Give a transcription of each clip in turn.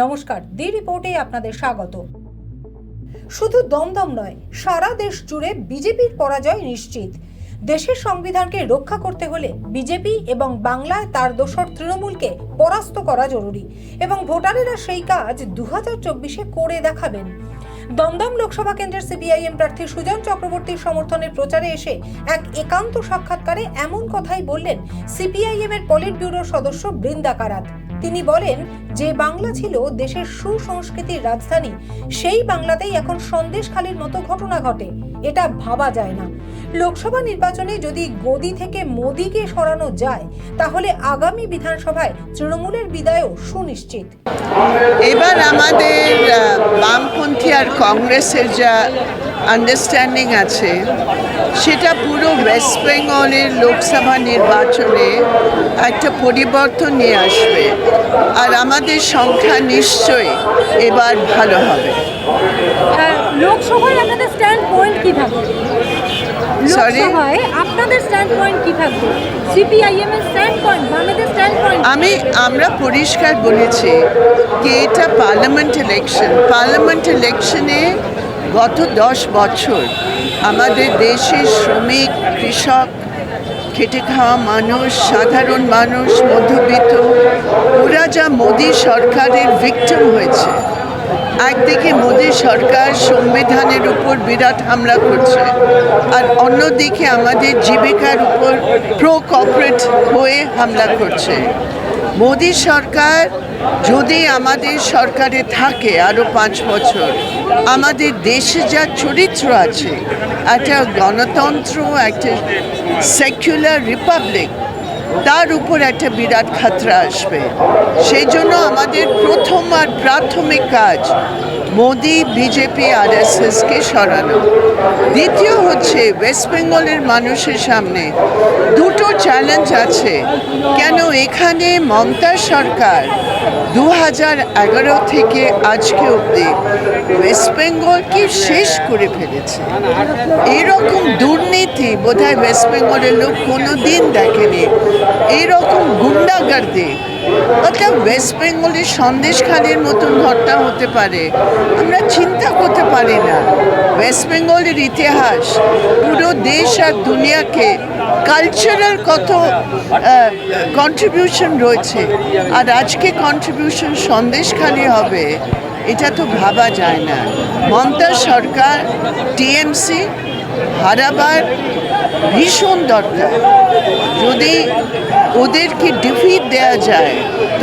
নমস্কার, দি রিপোর্টে আপনাদের স্বাগত। শুধু দমদম নয়, সারা দেশ জুড়ে বিজেপির পরাজয় নিশ্চিত। দেশের সংবিধানকে রক্ষা করতে হলে বিজেপি এবং বাংলায় তার দোসর তৃণমূলকে পরাস্ত করা জরুরি এবং ভোটারেরা সেই কাজ দু হাজার চব্বিশে করে দেখাবেন। দমদম লোকসভা কেন্দ্রের সিপিআইএম প্রার্থী সুজন চক্রবর্তীর সমর্থনের প্রচারে এসে এক একান্ত সাক্ষাৎকারে এমন কথাই বললেন সিপিআইএম এর পলিট ব্যুরোর সদস্য বৃন্দা কারাত তিনি বলেন, যে বাংলা ছিল দেশের সুসংস্কৃতির রাজধানী, সেই বাংলাতেই এখন সন্দেশখালির মতো ঘটনা ঘটে। এটা ভাবা যায় না। লোকসভা নির্বাচনে যদি গদি থেকে মোদিকে সরানো যায় তাহলে আগামী বিধানসভায় তৃণমূলের বিদায়ও সুনিশ্চিত। এবার আমাদের বামপন্থী আর কংগ্রেসের যা আন্ডারস্ট্যান্ডিং আছে সেটা পুরো ওয়েস্ট বেঙ্গলের লোকসভা নির্বাচনে একটা পরিবর্তন নিয়ে আসবে। আর আমাদের সংখ্যা নিশ্চয়ই এবার ভালো হবে। লোকসভায় আপনাদের স্ট্যান্ড পয়েন্ট কি থাকবে Sorry? আপনাদের স্ট্যান্ড পয়েন্ট কি থাকবে? সিপিআইএম এর স্ট্যান্ড পয়েন্ট বামেদের স্ট্যান্ড পয়েন্ট আমি আমরা পরিষ্কার বলেছি যে এটা পার্লামেন্ট ইলেকশন পার্লামেন্ট ইলেকশনে গত দশ বছর আমাদের দেশের শ্রমিক কৃষক খেটে খাওয়া মানুষ সাধারণ মানুষ মধ্যবিত্ত ওরা যা মোদী সরকারের ভিক্টিম হয়েছে। একদিকে মোদী সরকার সংবিধানের উপর বিরাট হামলা করছে। আর অন্যদিকে আমাদের জীবিকার উপর প্রো কর্পোরেট হয়ে হামলা করছে। মোদী সরকার যদি আমাদের সরকারে থাকে আরও পাঁচ বছর, আমাদের দেশে যা চরিত্র আছে, একটা গণতন্ত্র, একটা সেকুলার রিপাবলিক তার উপর একটা বিরাট খাতরা আসবে। সেই জন্য আমাদের প্রথম আর প্রাথমিক কাজ মোদি বিজেপি আর কে সরানো। দ্বিতীয় হচ্ছে ওয়েস্ট বেঙ্গলের মানুষের সামনে। দুটো চ্যালেঞ্জ আছে। কেন এখানে মমতা সরকার দু হাজার এগারো থেকে আজকে অবধি ওয়েস্ট বেঙ্গলকে শেষ করে ফেলেছে? এরকম দুর্নীতি বোধহয় ওয়েস্ট বেঙ্গলের লোক কোনো দিন দেখেনি। এইরকম গুন্ডাগার্দি অর্থাৎ ওয়েস্ট বেঙ্গলের সন্দেশখালির মতন ঘটনা হতে পারে। আমরা চিন্তা করতে পারি না। ওয়েস্ট বেঙ্গলের ইতিহাস, পুরো দেশ আর দুনিয়াকে কালচারাল কত কন্ট্রিবিউশন রয়েছে। আর আজকে কন্ট্রিবিউশন সন্দেশখালি হবে, এটা তো ভাবা যায় না। মমতা সরকার টিএমসি হারাবার ভীষণ দরকার। যদি ওদেরকে ডিফিট দেওয়া যায়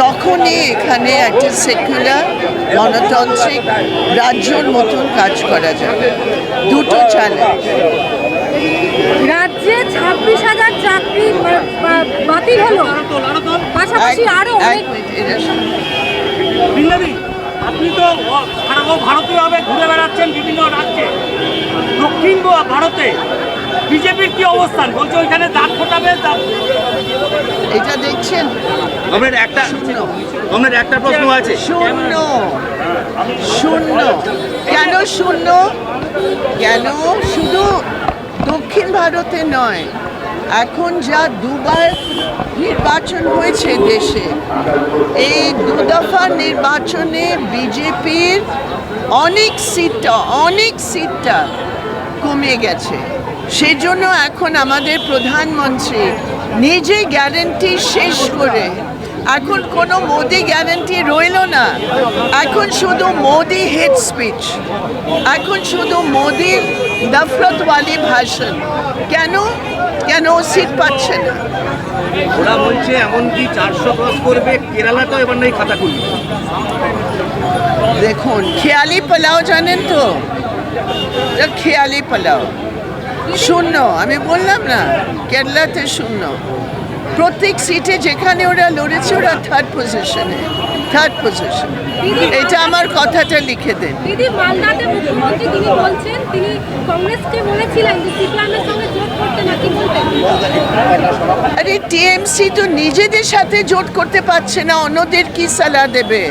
তখনই এখানে একটা সেকুলার গণতান্ত্রিক রাজ্যর মতন কাজ করা যাবে। দুটো চ্যালেঞ্জ রাজ্যে ছাব্বিশ হাজার চাকরি বাতিল হলো। পাশাপাশি আরও আপনি তো ভারতীয়ভাবে ঘুরে বেড়াচ্ছেন বিভিন্ন রাজ্যে। দক্ষিণ ভারতে বিজেপির কি অবস্থান? বলছে ওইখানে দাঁত ফোটাবে দাঁত- এটা দেখছেন? আপনার একটা আপনার একটা প্রশ্ন আছে। শূন্য। শূন্য। কেন শূন্য? কেন শুধু দক্ষিণ ভারতে নয় এখন যা দুবার নির্বাচন হয়েছে দেশে, এই দুদফা নির্বাচনে বিজেপির অনেক সিটটা অনেক সিটটা কমে গেছে। সেজন্য এখন আমাদের প্রধানমন্ত্রী নিজে গ্যারেন্টি শেষ করে এখন কোনো মোদি গ্যারেন্টি রইল না। এখন শুধু মোদি হেড স্পিচ এখন শুধু মোদির দফরতওয়ালি ভাষণ। কেন? কেন সিট পাচ্ছে না? ওরা বলছে এমনকি চারশো ক্রস করবে কেরালাতেও এবার নাই খাতা খুলবে দেখুন খেয়ালি পোলাও জানেন তো? খেয়ালি পোলাও। শূন্য আমি বললাম না কেরালাতে শূন্য। প্রত্যেক সিটে যেখানে ওরা লড়েছে ওরা থার্ড পজিশনে থার্ড পজিশন এটা আমার কথাটা লিখে দেন দিদি মালদাতে মুখ্যমন্ত্রী তিনি বলছেন তিনি কংগ্রেসকে বলেছিলেন যে সিপিআইএমের সঙ্গে জোট করতে নাকি বলতেন আরে টিএমসি তো নিজেদের সাথে জোট করতে পারছে না অন্যদের কি সালা দেবে?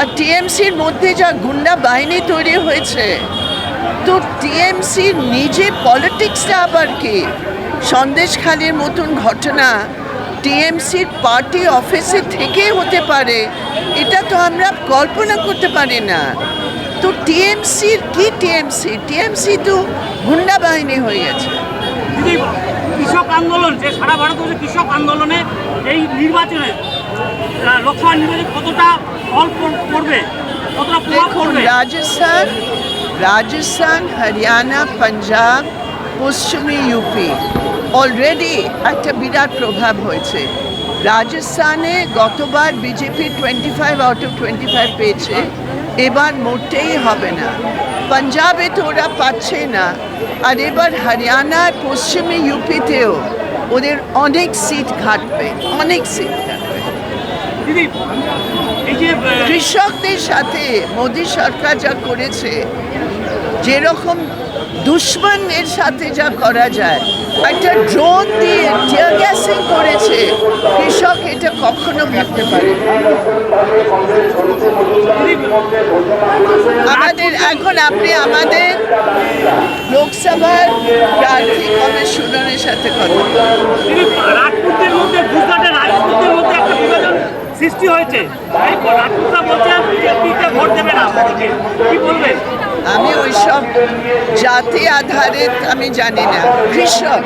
আর টিএমসির মধ্যে যা গুন্ডা বাহিনী তৈরি হয়েছে তো টিএমসি নিজে পলিটিক্সটা আবার কি? সন্দেশখালির মতন ঘটনা টিএমসির পার্টি অফিসে থেকে হতে পারে এটা তো আমরা কল্পনা করতে পারি না। তো টিএমসির কি টিএমসি? টিএমসি তো গুন্ডা বাহিনী হয়ে গেছে কৃষক আন্দোলন যে সারা ভারতবর্ষে কৃষক আন্দোলনে এই নির্বাচনে লোকসভা নির্বাচনে কতটা ফল পড়বে? কতটা প্রভাব পড়বে? রাজস্থান রাজস্থান হরিয়ানা পাঞ্জাব পশ্চিমী ইউপি। অলরেডি একটা বিরাট প্রভাব হয়েছে। রাজস্থানে গতবার BJP twenty five out of twenty five পেয়েছে এবার মোটেই হবে না। পাঞ্জাবে তো ওরা পাচ্ছে না আর এবার হরিয়ানার পশ্চিমে ইউপিতেও ওদের অনেক সিট ঘাটবে অনেক সিট ঘাটবে। কৃষকদের সাথে মোদী সরকার যা করেছে যেরকম দুশ্মনের সাথে যা করা যায়, একটা ড্রোন দিয়ে টিয়ার গ্যাসিং করেছে, কৃষক এটা কখনো ভাবতে পারে আমাদের, এখন আপনি আমাদের লোকসভার প্রার্থী কমিশনারের সাথে কথা রাজপুতদের মধ্যে, গুজরাটের রাজপুতদের মধ্যে একটা বিভাজন সৃষ্টি হয়েছে। রাজপুতরা বলছে ভোট দেবে না কি বলবেন আমি ওইসব জাতি আধারিত আমি জানি না। কৃষক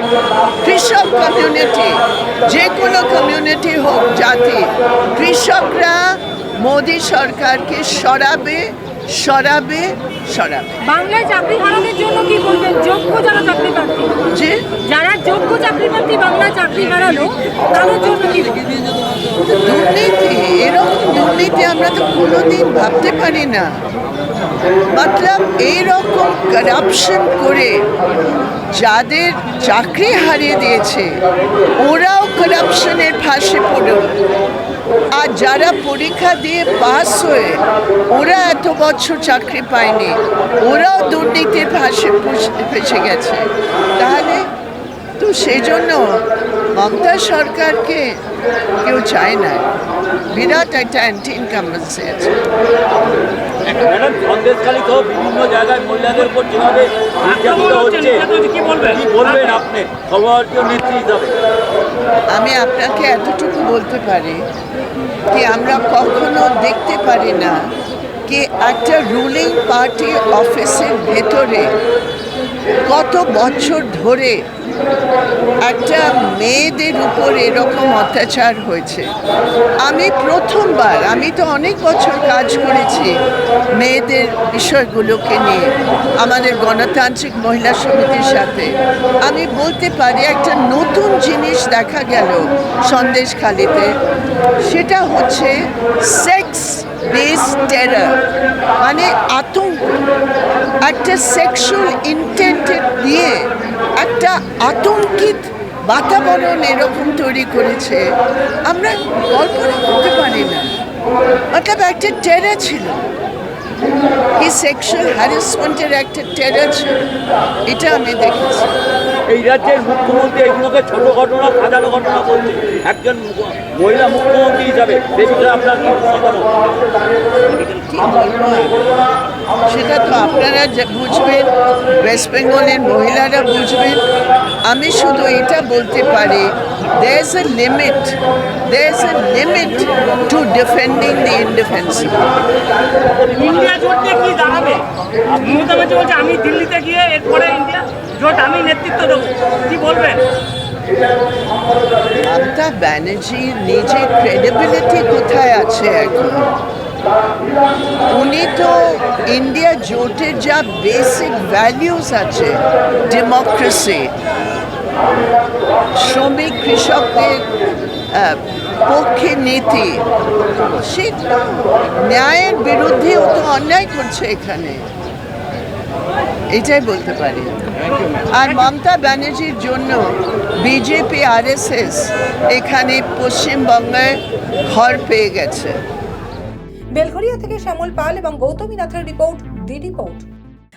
কৃষক কমিউনিটি যে কোনো কমিউনিটি হোক জাতি কৃষকরা মোদী সরকারকে সরাবে সরাবে সরাবে। বাংলায় চাকরি হারানোর জন্য কি বলবেন? যোগ্য যারা চাকরি প্রার্থী। যে যারা যোগ্য চাকরি প্রার্থী বাংলায় চাকরি হারালো তাদের জন্য কি দুর্নীতি এরকম দুর্নীতি আমরা তো কোনোদিন ভাবতে পারি না। মতলব এইরকম করাপশন করে যাদের চাকরি হারিয়ে দিয়েছে, ওরাও করাপশনের ফাঁসে পড়ল আর যারা পরীক্ষা দিয়ে পাস হয়ে ওরা এত বছর চাকরি পায়নি, ওরাও দুর্নীতির ফাঁসে ফেসে- গেছে। তাহলে তো সেই জন্য মমতা সরকারকে কেউ চায় না। বিরাট একটা অ্যান্টি ইনকামেন্সি আছে। সহ বিভিন্ন জায়গায় মহিলাদের উপর যেভাবে নির্যাতিত হচ্ছে কি বলবেন? কি বলবেন আপনি? সর্বভারতীয় নেত্রী হিসাবে। আমি আপনাকে এতটুকু বলতে পারি কি আমরা কখনো দেখতে পারি না কি একটা রুলিং পার্টি অফিসের ভেতরে কত বছর ধরে একটা মেয়েদের উপর এরকম অত্যাচার হয়েছে। আমি প্রথমবার, আমি তো অনেক বছর কাজ করেছি মেয়েদের বিষয়গুলোকে নিয়ে, আমাদের গণতান্ত্রিক মহিলা সমিতির সাথে। আমি বলতে পারি, একটা নতুন জিনিস দেখা গেল সন্দেশখালিতে, সেটা হচ্ছে সেক্স বেস টেরার মানে আতঙ্ক, একটা সেক্সুয়াল ইন্টেন্টেড দিয়ে একটা আতঙ্কিত বাতাবরণ এরকম তৈরি করেছে। আমরা কল্পনা করতে পারি না। মতলব একটা টেরার ছিল। কি সেক্সুয়াল হ্যারাসমেন্টের একটা টেরার ছিল। এটা আমি দেখেছি। এই রাজ্যের মুখ্যমন্ত্রী এইগুলোকে ছোট ঘটনা, সাজানো ঘটনা বলছে। একজন মহিলা মুখ্যমন্ত্রী হিসাবে সে বিষয়ে আপনার কি সেটা তো আপনারা বুঝবেন ওয়েস্ট বেঙ্গলের মহিলারা বুঝবেন। আমি শুধু এটা বলতে পারি there is a limit. There is a limit to defending the indefensible India জোট নিয়ে কি দাঁড়াবে? মমতা ব্যানার্জি বলছে আমি দিল্লিতে গিয়ে এরপরে ইন্ডিয়া জোট আমি নেতৃত্ব দেবো। কি বলবেন? মমতা ব্যানার্জির নিজের ক্রেডিবিলিটি কোথায় আছে এখন? উনি তো ইন্ডিয়া জোটের যা বেসিক ভ্যালিউস আছে ডেমোক্রেসি শ্রমিক কৃষকদের পক্ষে নীতি। সে ন্যায়ের বিরুদ্ধে ও তো অন্যায় করছে এখানে। এটাই বলতে পারি। আর মমতা ব্যানার্জির জন্য বিজেপি, আরএসএস এখানে পশ্চিমবঙ্গে ঘর পেয়ে গেছে। বেলঘরিয়া থেকে শ্যামল পাল এবং গৌতমী নাথের রিপোর্ট দি রিপোর্ট।